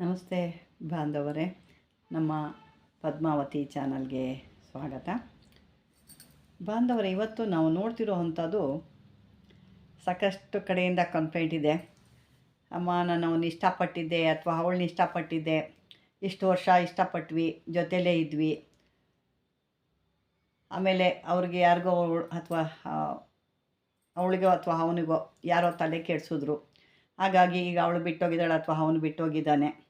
ನಮಸ್ತೆ ಬಾಂಧವರೇ, ನಮ್ಮ ಪದ್ಮಾವತಿ ಚಾನಲ್ಗೆ ಸ್ವಾಗತ. ಬಾಂಧವರೇ, ಇವತ್ತು ನಾವು ನೋಡ್ತಿರೋ ಅಂಥದ್ದು ಸಾಕಷ್ಟು ಕಡೆಯಿಂದ ಕಂಪ್ಲೇಂಟ್ ಇದೆ. ಅಮ್ಮ, ನಾನು ಅವನು ಇಷ್ಟಪಟ್ಟಿದ್ದೆ ಅಥವಾ ಅವಳನ್ನ ಇಷ್ಟಪಟ್ಟಿದ್ದೆ. ಇಷ್ಟು ವರ್ಷ ಇಷ್ಟಪಟ್ವಿ, ಜೊತೆಲೇ ಇದ್ವಿ. ಆಮೇಲೆ ಅವ್ರಿಗೆ ಯಾರಿಗೋ ಅಥವಾ ಅವಳಿಗೋ ಅಥವಾ ಅವನಿಗೋ ಯಾರೋ ತಲೆ ಕೆಡಿಸಿದ್ರು. ಹಾಗಾಗಿ ಈಗ ಅವಳು ಬಿಟ್ಟೋಗಿದ್ದಾಳೆ ಅಥವಾ ಅವನು ಬಿಟ್ಟೋಗಿದ್ದಾನೆ.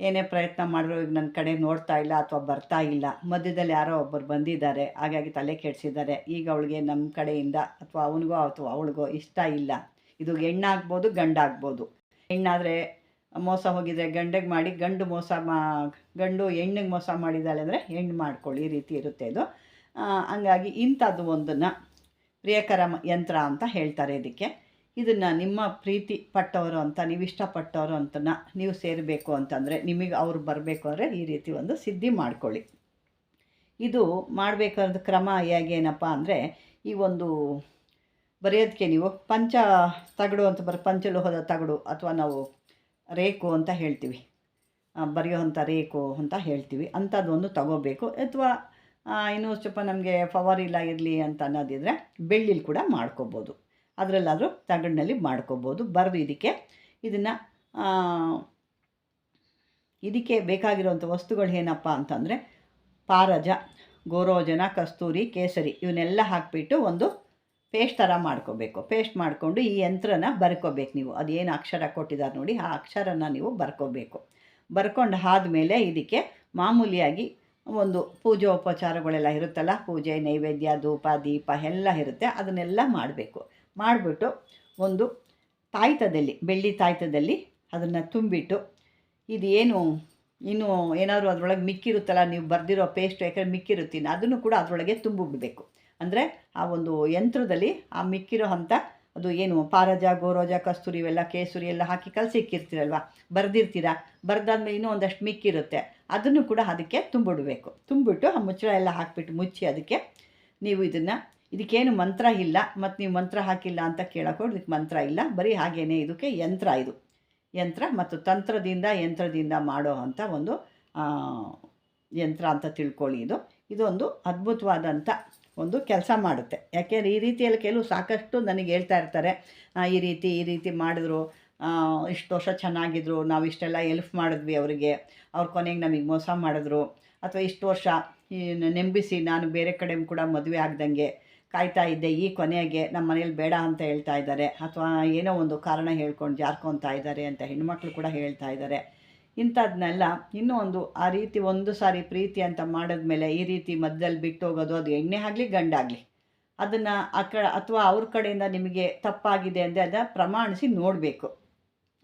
ಏನೇ ಪ್ರಯತ್ನ ಮಾಡಿದ್ರು ಈಗ ನನ್ನ ಕಡೆ ನೋಡ್ತಾ ಇಲ್ಲ ಅಥವಾ ಬರ್ತಾ ಇಲ್ಲ. ಮಧ್ಯದಲ್ಲಿ ಯಾರೋ ಒಬ್ಬರು ಬಂದಿದ್ದಾರೆ. ಹಾಗಾಗಿ ತಲೆ ಕೆಡಿಸಿದ್ದಾರೆ. ಈಗ ಅವಳಿಗೆ ನಮ್ಮ ಕಡೆಯಿಂದ ಅಥವಾ ಅವನಿಗೋ ಅಥವಾ ಅವಳಿಗೋ ಇಷ್ಟ ಇಲ್ಲ. ಇದು ಹೆಣ್ಣಾಗ್ಬೋದು, ಗಂಡಾಗ್ಬೋದು. ಹೆಣ್ಣಾದರೆ ಮೋಸ ಹೋಗಿದರೆ ಗಂಡಗೆ ಮಾಡಿ ಗಂಡು ಮೋಸ ಮಾ, ಗಂಡು ಹೆಣ್ಣಿಗೆ ಮೋಸ ಮಾಡಿದ್ದಾಳೆ ಅಂದರೆ ಹೆಣ್ಣು ಮಾಡ್ಕೊಳ್ಳಿ ಈ ರೀತಿ ಇರುತ್ತೆ ಇದು. ಹಂಗಾಗಿ ಇಂಥದ್ದು ಒಂದನ್ನು ಪ್ರಿಯಕರ ಯಂತ್ರ ಅಂತ ಹೇಳ್ತಾರೆ ಇದಕ್ಕೆ. ಇದನ್ನು ನಿಮ್ಮ ಪ್ರೀತಿ ಪಟ್ಟವರು ಅಂತ, ನೀವು ಇಷ್ಟಪಟ್ಟವರು ಅಂತನ ನೀವು ಸೇರಬೇಕು ಅಂತಂದರೆ ನಿಮಗೆ ಅವ್ರು ಬರಬೇಕು ಅಂದರೆ ಈ ರೀತಿ ಒಂದು ಸಿದ್ಧಿ ಮಾಡ್ಕೊಳ್ಳಿ. ಇದು ಮಾಡಬೇಕಾದ ಕ್ರಮ ಹೇಗೇನಪ್ಪ ಅಂದರೆ, ಈ ಒಂದು ಬರೆಯೋದಕ್ಕೆ ನೀವು ಪಂಚ ತಗಡು ಅಂತ ಬರ, ಪಂಚಲೋಹದ ತಗಡು ಅಥವಾ ನಾವು ರೇಕು ಅಂತ ಹೇಳ್ತೀವಿ. ಬರೆಯೋವಂಥ ರೇಕು ಅಂತ ಹೇಳ್ತೀವಿ. ಅಂಥದ್ದೊಂದು ತಗೋಬೇಕು. ಅಥವಾ ಇನ್ನೂ ಸ್ವಲ್ಪ ನಮಗೆ ಪವರ್ ಇಲ್ಲ ಇರಲಿ ಅಂತ ಅನ್ನೋದಿದ್ರೆ ಬೆಳ್ಳಿಲಿ ಕೂಡ ಮಾಡ್ಕೋಬೋದು. ಅದರಲ್ಲಾದರೂ ತಗಡಿನಲ್ಲಿ ಮಾಡ್ಕೋಬೋದು. ಬರೆದು ಇದಕ್ಕೆ ಇದನ್ನು ಇದಕ್ಕೆ ಬೇಕಾಗಿರುವಂಥ ವಸ್ತುಗಳು ಏನಪ್ಪ ಅಂತಂದರೆ ಪಾರಜ, ಗೋರೋಜನ, ಕಸ್ತೂರಿ, ಕೇಸರಿ ಇವನ್ನೆಲ್ಲ ಹಾಕಿಬಿಟ್ಟು ಒಂದು ಪೇಸ್ಟ್ ಥರ ಮಾಡ್ಕೋಬೇಕು. ಪೇಸ್ಟ್ ಮಾಡಿಕೊಂಡು ಈ ಯಂತ್ರನ ಬರ್ಕೋಬೇಕು ನೀವು. ಅದೇನು ಅಕ್ಷರ ಕೊಟ್ಟಿದ್ದಾರೆ ನೋಡಿ, ಆ ಅಕ್ಷರನ ನೀವು ಬರ್ಕೋಬೇಕು. ಬರ್ಕೊಂಡು ಆದಮೇಲೆ ಇದಕ್ಕೆ ಮಾಮೂಲಿಯಾಗಿ ಒಂದು ಪೂಜೋಪಚಾರಗಳೆಲ್ಲ ಇರುತ್ತಲ್ಲ, ಪೂಜೆ, ನೈವೇದ್ಯ, ಧೂಪ, ದೀಪ ಎಲ್ಲ ಇರುತ್ತೆ. ಅದನ್ನೆಲ್ಲ ಮಾಡಬೇಕು. ಮಾಡಿಬಿಟ್ಟು ಒಂದು ತಾಯ್ತದಲ್ಲಿ, ಬೆಳ್ಳಿ ತಾಯ್ತದಲ್ಲಿ ಅದನ್ನು ತುಂಬಿಟ್ಟು ಇದು ಏನು ಇನ್ನು ಏನಾದರೂ ಅದರೊಳಗೆ ಮಿಕ್ಕಿರುತ್ತಲ್ಲ, ನೀವು ಬರೆದಿರೋ ಪೇಸ್ಟ್ ಯಾಕಂದರೆ ಮಿಕ್ಕಿರುತ್ತೀನಿ, ಅದನ್ನು ಕೂಡ ಅದರೊಳಗೆ ತುಂಬಿಬಿಡಬೇಕು. ಅಂದರೆ ಆ ಒಂದು ಯಂತ್ರದಲ್ಲಿ ಆ ಮಿಕ್ಕಿರೋ ಹಂತ ಅದು ಏನು, ಪಾರಜ, ಗೋರೋಜ, ಕಸ್ತೂರಿ, ಇವೆಲ್ಲ ಕೇಸರಿ ಎಲ್ಲ ಹಾಕಿ ಕಲಸಿ ಕಲಸಿಕ್ಕಿರ್ತೀರಲ್ವ ಬರೆದಿರ್ತೀರ? ಬರೆದಾದ್ಮೇಲೆ ಇನ್ನೂ ಒಂದಷ್ಟು ಮಿಕ್ಕಿರುತ್ತೆ. ಅದನ್ನು ಕೂಡ ಅದಕ್ಕೆ ತುಂಬಿಡಬೇಕು. ತುಂಬಿಟ್ಟು ಆ ಮುಚ್ಚಳ ಎಲ್ಲ ಹಾಕಿಬಿಟ್ಟು ಮುಚ್ಚಿ ಅದಕ್ಕೆ ನೀವು ಇದನ್ನು ಇದಕ್ಕೇನು ಮಂತ್ರ ಇಲ್ಲ, ಮತ್ತು ನೀವು ಮಂತ್ರ ಹಾಕಿಲ್ಲ ಅಂತ ಕೇಳೋಕೊಂಡು ಇದಕ್ಕೆ ಮಂತ್ರ ಇಲ್ಲ, ಬರೀ ಹಾಗೇನೆ ಇದಕ್ಕೆ ಯಂತ್ರ ಇದು. ಯಂತ್ರ ಮತ್ತು ತಂತ್ರದಿಂದ ಯಂತ್ರದಿಂದ ಮಾಡೋ ಅಂಥ ಒಂದು ಯಂತ್ರ ಅಂತ ತಿಳ್ಕೊಳ್ಳಿ ಇದು. ಇದೊಂದು ಅದ್ಭುತವಾದಂಥ ಒಂದು ಕೆಲಸ ಮಾಡುತ್ತೆ. ಯಾಕೆಂದರೆ ಈ ರೀತಿಯಲ್ಲಿ ಕೆಲವು ಸಾಕಷ್ಟು ನನಗೆ ಹೇಳ್ತಾ ಇರ್ತಾರೆ ಈ ರೀತಿ ಈ ರೀತಿ ಮಾಡಿದ್ರು ಇಷ್ಟು ವರ್ಷ ಚೆನ್ನಾಗಿದ್ರು, ನಾವು ಇಷ್ಟೆಲ್ಲ ಎಲ್ಪ್ ಮಾಡಿದ್ವಿ ಅವರಿಗೆ, ಅವ್ರ ಕೊನೆಗೆ ನಮಗೆ ಮೋಸ ಮಾಡಿದ್ರು, ಅಥವಾ ಇಷ್ಟು ವರ್ಷ ಈ ನೆಂಬಿಸಿ ನಾನು ಬೇರೆ ಕಡೆ ಕೂಡ ಮದುವೆ ಆಗ್ದಂಗೆ ಕಾಯ್ತಾ ಇದ್ದೆ, ಈ ಕೊನೆಗೆ ನಮ್ಮ ಮನೇಲಿ ಬೇಡ ಅಂತ ಹೇಳ್ತಾ ಇದ್ದಾರೆ. ಅಥವಾ ಏನೋ ಒಂದು ಕಾರಣ ಹೇಳ್ಕೊಂಡು ಜಾರ್ಕೊತಾ ಇದ್ದಾರೆ ಅಂತ ಹೆಣ್ಮಕ್ಳು ಕೂಡ ಹೇಳ್ತಾ ಇದ್ದಾರೆ. ಇಂಥದ್ನೆಲ್ಲ ಇನ್ನೂ ಒಂದು ಆ ರೀತಿ ಒಂದು ಸಾರಿ ಪ್ರೀತಿ ಅಂತ ಮಾಡಿದ್ಮೇಲೆ ಈ ರೀತಿ ಮಧ್ಯದಲ್ಲಿ ಬಿಟ್ಟು ಹೋಗೋದು ಅದು ಎಣ್ಣೆ ಆಗಲಿ ಗಂಡಾಗಲಿ ಅದನ್ನು ಆ ಕ, ಅಥವಾ ಅವ್ರ ಕಡೆಯಿಂದ ನಿಮಗೆ ತಪ್ಪಾಗಿದೆ ಅಂದರೆ ಅದನ್ನು ಪ್ರಮಾಣಿಸಿ ನೋಡಬೇಕು.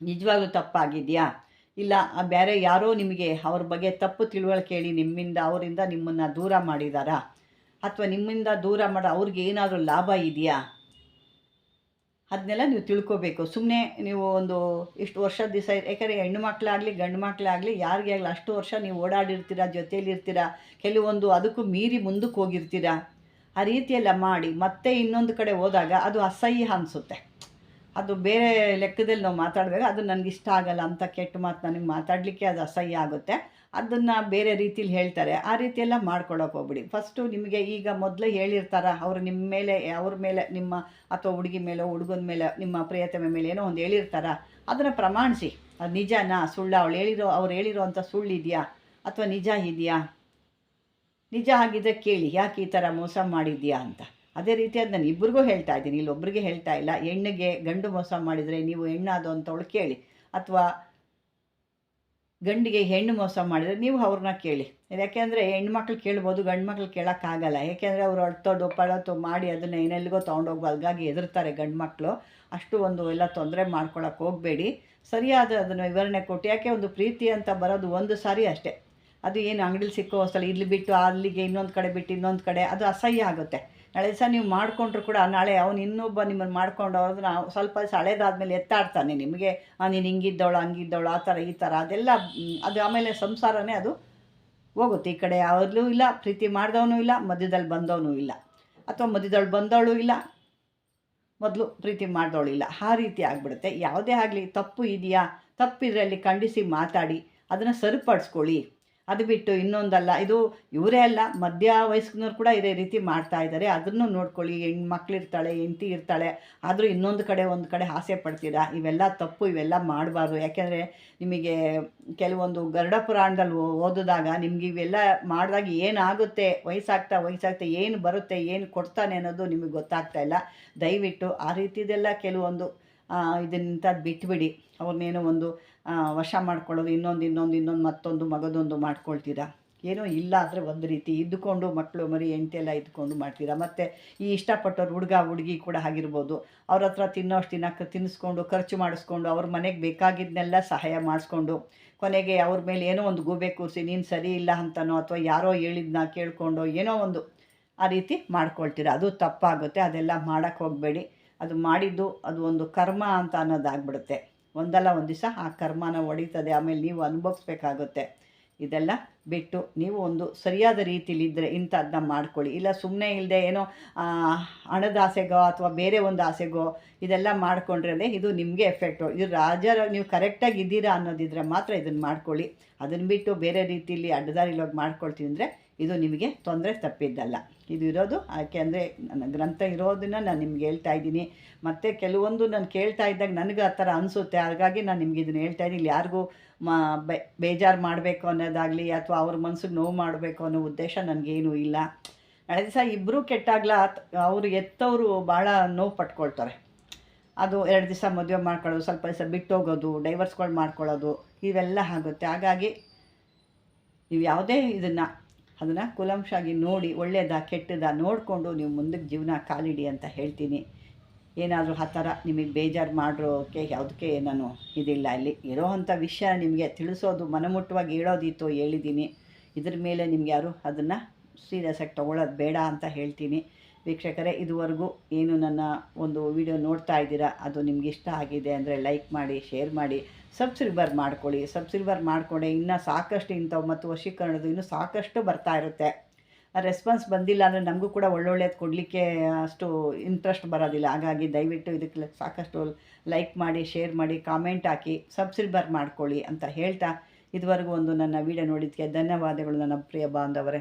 ನಿಜವಾಗ್ಲೂ ತಪ್ಪಾಗಿದೆಯಾ? ಇಲ್ಲ ಬೇರೆ ಯಾರೋ ನಿಮಗೆ ಅವ್ರ ಬಗ್ಗೆ ತಪ್ಪು ತಿಳುವಳಿಕೆ ಹೇಳಿ ನಿಮ್ಮಿಂದ, ಅವರಿಂದ ನಿಮ್ಮನ್ನು ದೂರ ಮಾಡಿದಾರಾ? ಅಥವಾ ನಿಮ್ಮಿಂದ ದೂರ ಮಾಡೋ, ಅವ್ರಿಗೆ ಏನಾದರೂ ಲಾಭ ಇದೆಯಾ? ಅದನ್ನೆಲ್ಲ ನೀವು ತಿಳ್ಕೋಬೇಕು. ಸುಮ್ಮನೆ ನೀವು ಒಂದು ಇಷ್ಟು ವರ್ಷದ ದಿವಸ ಯಾಕಂದರೆ ಹೆಣ್ಣು ಮಕ್ಕಳಾಗಲಿ ಗಂಡು ಮಕ್ಕಳಾಗಲಿ ಯಾರಿಗೆ ಆಗಲಿ ಅಷ್ಟು ವರ್ಷ ನೀವು ಓಡಾಡಿರ್ತೀರ ಜೊತೆಯಲ್ಲಿರ್ತೀರ ಕೆಲವೊಂದು ಅದಕ್ಕೂ ಮೀರಿ ಮುಂದಕ್ಕೆ ಹೋಗಿರ್ತೀರ? ಆ ರೀತಿಯೆಲ್ಲ ಮಾಡಿ, ಮತ್ತೆ ಇನ್ನೊಂದು ಕಡೆ ಹೋದಾಗ ಅದು ಅಸಹ್ಯ ಅನಿಸುತ್ತೆ. ಅದು ಬೇರೆ ಲೆಕ್ಕದಲ್ಲಿ ನಾವು ಮಾತಾಡಬೇಕು ಅದು ನನಗೆ ಇಷ್ಟ ಆಗಲ್ಲ ಅಂತ ಕೆಟ್ಟ ಮಾತು ನನಗೆ ಮಾತಾಡಲಿಕ್ಕೆ ಅದು ಅಸಹ್ಯ ಆಗುತ್ತೆ. ಅದನ್ನು ಬೇರೆ ರೀತಿಲಿ ಹೇಳ್ತಾರೆ. ಆ ರೀತಿಯೆಲ್ಲ ಮಾಡ್ಕೊಳ್ಳೋಕೆ ಹೋಗ್ಬಿಡಿ. ಫಸ್ಟು ನಿಮಗೆ ಈಗ ಮೊದಲೇ ಹೇಳಿರ್ತಾರ, ಅವರು ನಿಮ್ಮ ಮೇಲೆ, ಅವ್ರ ಮೇಲೆ, ನಿಮ್ಮ ಅಥವಾ ಹುಡುಗಿ ಮೇಲೆ, ಹುಡುಗನ ಮೇಲೆ, ನಿಮ್ಮ ಪ್ರಿಯತಮ ಮೇಲೆ ಏನೋ ಒಂದು ಹೇಳಿರ್ತಾರ, ಅದನ್ನು ಪ್ರಮಾಣಿಸಿ. ಅದು ನಿಜನಾ? ಸುಳ್ಳ? ಅವಳು ಹೇಳಿರೋ, ಅವ್ರು ಹೇಳಿರೋವಂಥ ಸುಳ್ಳು ಇದೆಯಾ? ಅಥವಾ ನಿಜ ಇದೆಯಾ? ನಿಜ ಆಗಿದ್ದರೆ ಕೇಳಿ, ಯಾಕೆ ಈ ಥರ ಮೋಸ ಮಾಡಿದ್ಯಾ ಅಂತ. ಅದೇ ರೀತಿ ಅದು ನಾನು ಇಬ್ಬರಿಗೂ ಹೇಳ್ತಾ ಇದ್ದೀನಿ. ಇಲ್ಲೊಬ್ಬರಿಗೆ ಹೇಳ್ತಾ ಇಲ್ಲ. ಹೆಣ್ಣಿಗೆ ಗಂಡು ಮೋಸ ಮಾಡಿದರೆ ನೀವು ಹೆಣ್ಣಾದು ಅಂತವಳು ಕೇಳಿ. ಅಥವಾ ಗಂಡಿಗೆ ಹೆಣ್ಣು ಮೋಸ ಮಾಡಿದರೆ ನೀವು ಅವ್ರನ್ನ ಕೇಳಿ. ಯಾಕೆಂದರೆ ಹೆಣ್ಮಕ್ಳು ಕೇಳ್ಬೋದು ಗಂಡು ಮಕ್ಳು ಕೇಳೋಕ್ಕಾಗಲ್ಲ. ಯಾಕೆಂದರೆ ಅವರು ಅಳ್ತೋದು ಪಳತು ಮಾಡಿ ಅದನ್ನು ಏನೆಲ್ಲಿಗೋ ತೊಗೊಂಡೋಗಿ ಹಾಗಾಗಿ ಹೆದರ್ತಾರೆ ಗಂಡು ಮಕ್ಕಳು ಅಷ್ಟು ಒಂದು ಎಲ್ಲ ತೊಂದರೆ ಮಾಡ್ಕೊಳಕ್ಕೆ ಹೋಗಬೇಡಿ. ಸರಿಯಾದ ಅದನ್ನು ವಿವರಣೆ ಕೊಟ್ಟು, ಯಾಕೆ ಒಂದು ಪ್ರೀತಿ ಅಂತ ಬರೋದು ಒಂದು ಸಾರಿ ಅಷ್ಟೇ. ಅದು ಏನು ಅಂಗಡಿಲಿ ಸಿಕ್ಕೋ ಸಲ ಇಲ್ಲಿ ಬಿಟ್ಟು ಅಲ್ಲಿಗೆ ಇನ್ನೊಂದು ಕಡೆ ಬಿಟ್ಟು ಇನ್ನೊಂದು ಕಡೆ, ಅದು ಅಸಹ್ಯ ಆಗುತ್ತೆ. ನಾಳೆ ದಿವಸ ನೀವು ಮಾಡಿಕೊಂಡ್ರು ಕೂಡ ನಾಳೆ ಅವನು ಇನ್ನೊಬ್ಬ ನಿಮ್ಮನ್ನು ಮಾಡ್ಕೊಂಡು ಅವ್ರನ್ನ ಸ್ವಲ್ಪ ದಿವಸ ಎತ್ತಾಡ್ತಾನೆ ನಿಮಗೆ. ನೀನು ಹಿಂಗಿದ್ದವಳು, ಹಂಗಿದ್ದವಳು, ಆ ಥರ ಈ ಥರ ಅದೆಲ್ಲ ಅದು ಆಮೇಲೆ ಸಂಸಾರನೇ ಅದು ಹೋಗುತ್ತೆ. ಈ ಕಡೆ ಅವ್ರಲ್ಲೂ ಇಲ್ಲ, ಪ್ರೀತಿ ಮಾಡಿದವನು ಇಲ್ಲ, ಮಧ್ಯದಲ್ಲಿ ಬಂದವನು ಇಲ್ಲ. ಅಥವಾ ಮಧ್ಯದಲ್ಲಿ ಬಂದವಳು ಇಲ್ಲ, ಮೊದಲು ಪ್ರೀತಿ ಮಾಡಿದವಳು ಇಲ್ಲ. ಆ ರೀತಿ ಆಗಿಬಿಡುತ್ತೆ. ಯಾವುದೇ ಆಗಲಿ, ತಪ್ಪು ಇದೆಯಾ? ತಪ್ಪಿದ್ರಲ್ಲಿ ಖಂಡಿಸಿ ಮಾತಾಡಿ, ಅದನ್ನು ಸರಿಪಡಿಸ್ಕೊಳ್ಳಿ. ಅದು ಬಿಟ್ಟು ಇನ್ನೊಂದಲ್ಲ. ಇದು ಇವರೇ ಅಲ್ಲ, ಮಧ್ಯ ವಯಸ್ಸಿನವ್ರು ಕೂಡ ಇದೇ ರೀತಿ ಮಾಡ್ತಾ ಇದ್ದಾರೆ. ಅದನ್ನು ನೋಡ್ಕೊಳ್ಳಿ. ಹೆಣ್ಣು ಇರ್ತಾಳೆ, ಹೆಂಡತಿ ಇರ್ತಾಳೆ, ಆದರೂ ಇನ್ನೊಂದು ಕಡೆ, ಒಂದು ಕಡೆ ಆಸೆ ಪಡ್ತೀರಾ? ಇವೆಲ್ಲ ತಪ್ಪು, ಇವೆಲ್ಲ ಮಾಡಬಾರ್ದು. ಯಾಕೆಂದರೆ ನಿಮಗೆ ಕೆಲವೊಂದು ಗರುಡ ಪುರಾಣದಲ್ಲಿ ಓದಿದಾಗ ನಿಮ್ಗೆ ಇವೆಲ್ಲ ಮಾಡಿದಾಗ ಏನಾಗುತ್ತೆ? ವಯಸ್ಸಾಗ್ತಾ ವಯಸ್ಸಾಗ್ತಾ ಏನು ಬರುತ್ತೆ, ಏನು ಕೊಡ್ತಾನೆ ಅನ್ನೋದು ನಿಮಗೆ ಗೊತ್ತಾಗ್ತಾ ಇಲ್ಲ. ದಯವಿಟ್ಟು ಆ ರೀತಿದೆಲ್ಲ ಕೆಲವೊಂದು ಇದನ್ನಂಥದ್ದು ಬಿಟ್ಬಿಡಿ. ಅವ್ರನ್ನೇನೋ ಒಂದು ವಶ ಮಾಡ್ಕೊಳ್ಳೋದು, ಇನ್ನೊಂದು ಇನ್ನೊಂದು ಇನ್ನೊಂದು ಮತ್ತೊಂದು ಮಗದೊಂದು ಮಾಡ್ಕೊಳ್ತೀರಾ? ಏನೋ ಇಲ್ಲ ಅಂದರೆ ಒಂದು ರೀತಿ ಇದ್ದುಕೊಂಡು ಮಕ್ಕಳು ಮರಿ ಎಂಟೆಲ್ಲ ಇದ್ದುಕೊಂಡು ಮಾಡ್ತೀರಾ? ಮತ್ತು ಈ ಇಷ್ಟಪಟ್ಟವ್ರು ಹುಡುಗ, ಹುಡುಗಿ ಕೂಡ ಆಗಿರ್ಬೋದು ಅವ್ರ ಹತ್ರ ತಿನ್ನೋಷ್ಟು ತಿನ್ನಕ್ಕೆ ತಿನ್ನಿಸ್ಕೊಂಡು ಖರ್ಚು ಮಾಡಿಸ್ಕೊಂಡು, ಅವ್ರ ಮನೆಗೆ ಬೇಕಾಗಿದ್ದನ್ನೆಲ್ಲ ಸಹಾಯ ಮಾಡಿಸ್ಕೊಂಡು, ಕೊನೆಗೆ ಅವ್ರ ಮೇಲೆ ಏನೋ ಒಂದು ಗೂಬೆ ಕೂರಿಸಿ, ನೀನು ಸರಿ ಇಲ್ಲ ಅಂತನೋ ಅಥವಾ ಯಾರೋ ಹೇಳಿದ್ನ ಕೇಳಿಕೊಂಡೋ ಏನೋ ಒಂದು ಆ ರೀತಿ ಮಾಡ್ಕೊಳ್ತೀರ? ಅದು ತಪ್ಪಾಗುತ್ತೆ. ಅದೆಲ್ಲ ಮಾಡೋಕ್ಕೆ ಹೋಗಬೇಡಿ. ಅದು ಮಾಡಿದ್ದು ಅದು ಒಂದು ಕರ್ಮ ಅಂತ ಅನ್ನೋದಾಗ್ಬಿಡುತ್ತೆ. ಒಂದಲ್ಲ ಒಂದು ದಿವಸ ಆ ಕರ್ಮನ ಒಡೀತದೆ. ಆಮೇಲೆ ನೀವು ಅನುಭವಿಸ್ಬೇಕಾಗುತ್ತೆ. ಇದೆಲ್ಲ ಬಿಟ್ಟು ನೀವು ಒಂದು ಸರಿಯಾದ ರೀತಿಲಿದ್ದರೆ ಇಂಥದ್ದನ್ನ ಮಾಡ್ಕೊಳ್ಳಿ. ಇಲ್ಲ ಸುಮ್ಮನೆ ಇಲ್ಲದೆ ಏನೋ ಹಣದ ಆಸೆಗೋ ಅಥವಾ ಬೇರೆ ಒಂದು ಆಸೆಗೋ ಇದೆಲ್ಲ ಮಾಡ್ಕೊಂಡ್ರೆ ಇದು ನಿಮಗೆ ಎಫೆಕ್ಟು ಇದು ರಾಜರ ನೀವು ಕರೆಕ್ಟಾಗಿ ಇದ್ದೀರಾ ಅನ್ನೋದಿದ್ರೆ ಮಾತ್ರ ಇದನ್ನು ಮಾಡ್ಕೊಳ್ಳಿ. ಅದನ್ನು ಬಿಟ್ಟು ಬೇರೆ ರೀತಿಯಲ್ಲಿ ಅಡ್ಡದಾರಿಲೋಗಿ ಮಾಡ್ಕೊಳ್ತೀವಿ ಅಂದರೆ ಇದು ನಿಮಗೆ ತೊಂದರೆ ತಪ್ಪಿದ್ದಲ್ಲ. ಇದು ಇರೋದು ಯಾಕೆಂದರೆ ನನ್ನ ಗ್ರಂಥ ಇರೋದನ್ನ ನಾನು ನಿಮ್ಗೆ ಹೇಳ್ತಾ ಇದ್ದೀನಿ. ಮತ್ತು ಕೆಲವೊಂದು ನಾನು ಕೇಳ್ತಾ ಇದ್ದಾಗ ನನಗೆ ಆ ಥರ ಅನಿಸುತ್ತೆ. ಹಾಗಾಗಿ ನಾನು ನಿಮ್ಗೆ ಇದನ್ನು ಹೇಳ್ತಾ ಇದ್ದೀನಿ. ಯಾರಿಗೂ ಮಾ ಬೇಜಾರು ಮಾಡಬೇಕು ಅನ್ನೋದಾಗಲಿ ಅಥವಾ ಅವ್ರ ಮನಸ್ಸಿಗೆ ನೋವು ಮಾಡಬೇಕು ಅನ್ನೋ ಉದ್ದೇಶ ನನಗೇನೂ ಇಲ್ಲ. ನಾಳೆ ದಿವಸ ಇಬ್ಬರೂ ಕೆಟ್ಟಾಗ್ಲ ಅವರು ಎತ್ತವರು ಭಾಳ ನೋವು ಪಟ್ಕೊಳ್ತಾರೆ. ಅದು ಎರಡು ದಿವಸ ಮದುವೆ ಮಾಡ್ಕೊಳ್ಳೋದು, ಸ್ವಲ್ಪ ದಿವಸ ಬಿಟ್ಟೋಗೋದು ಡೈವರ್ಸ್ಗಳು ಮಾಡ್ಕೊಳ್ಳೋದು, ಇವೆಲ್ಲ ಆಗುತ್ತೆ. ಹಾಗಾಗಿ ನೀವು ಯಾವುದೇ ಇದನ್ನು ಅದನ್ನು ಕುಲಂಶಾಗಿ ನೋಡಿ ಒಳ್ಳೆಯದ ಕೆಟ್ಟದ ನೋಡಿಕೊಂಡು ನೀವು ಮುಂದಕ್ಕೆ ಜೀವನ ಕಾಲಿಡಿ ಅಂತ ಹೇಳ್ತೀನಿ. ಏನಾದರೂ ಆ ಥರ ನಿಮಗೆ ಬೇಜಾರು ಮಾಡೋಕ್ಕೆ ಯಾವುದಕ್ಕೆ ನಾನು ಇದಿಲ್ಲ. ಇಲ್ಲಿ ಇರೋವಂಥ ವಿಷಯ ನಿಮಗೆ ತಿಳಿಸೋದು ಮನಮುಟ್ಟವಾಗಿ ಹೇಳೋದಿತ್ತು ಹೇಳಿದ್ದೀನಿ. ಇದ್ರ ಮೇಲೆ ನಿಮ್ಗೆ ಯಾರು ಅದನ್ನು ಸೀರಿಯಸ್ಸಾಗಿ ತೊಗೊಳ್ಳೋದು ಬೇಡ ಅಂತ ಹೇಳ್ತೀನಿ. ವೀಕ್ಷಕರೇ, ಇದುವರೆಗೂ ಏನು ನನ್ನ ಒಂದು ವಿಡಿಯೋ ನೋಡ್ತಾ ಇದ್ದೀರಾ, ಅದು ನಿಮ್ಗೆ ಇಷ್ಟ ಆಗಿದೆ ಅಂದರೆ ಲೈಕ್ ಮಾಡಿ ಶೇರ್ ಮಾಡಿ ಸಬ್ಸ್ಕ್ರೈಬರ್ ಮಾಡ್ಕೊಳ್ಳಿ. ಸಬ್ಸ್ಕ್ರೈಬರ್ ಮಾಡಿಕೊಂಡೆ ಇನ್ನೂ ಸಾಕಷ್ಟು ಇಂಥವು ಮತ್ತು ವಶೀಕರಣದ್ದು ಇನ್ನೂ ಸಾಕಷ್ಟು ಬರ್ತಾ ಇರುತ್ತೆ. ರೆಸ್ಪಾನ್ಸ್ ಬಂದಿಲ್ಲ ಅಂದರೆ ನಮಗೂ ಕೂಡ ಒಳ್ಳೊಳ್ಳೆದು ಕೊಡಲಿಕ್ಕೆ ಅಷ್ಟು ಇಂಟ್ರೆಸ್ಟ್ ಬರೋದಿಲ್ಲ. ಹಾಗಾಗಿ ದಯವಿಟ್ಟು ಇದಕ್ಕೆ ಸಾಕಷ್ಟು ಲೈಕ್ ಮಾಡಿ ಶೇರ್ ಮಾಡಿ ಕಾಮೆಂಟ್ ಹಾಕಿ ಸಬ್ಸ್ಕ್ರೈಬರ್ ಮಾಡ್ಕೊಳ್ಳಿ ಅಂತ ಹೇಳ್ತಾ ಇದುವರೆಗೂ ಒಂದು ನನ್ನ ವಿಡಿಯೋ ನೋಡಿದ್ದಕ್ಕೆ ಧನ್ಯವಾದಗಳು ನನ್ನ ಪ್ರಿಯ ಬಾಂಧವರೇ.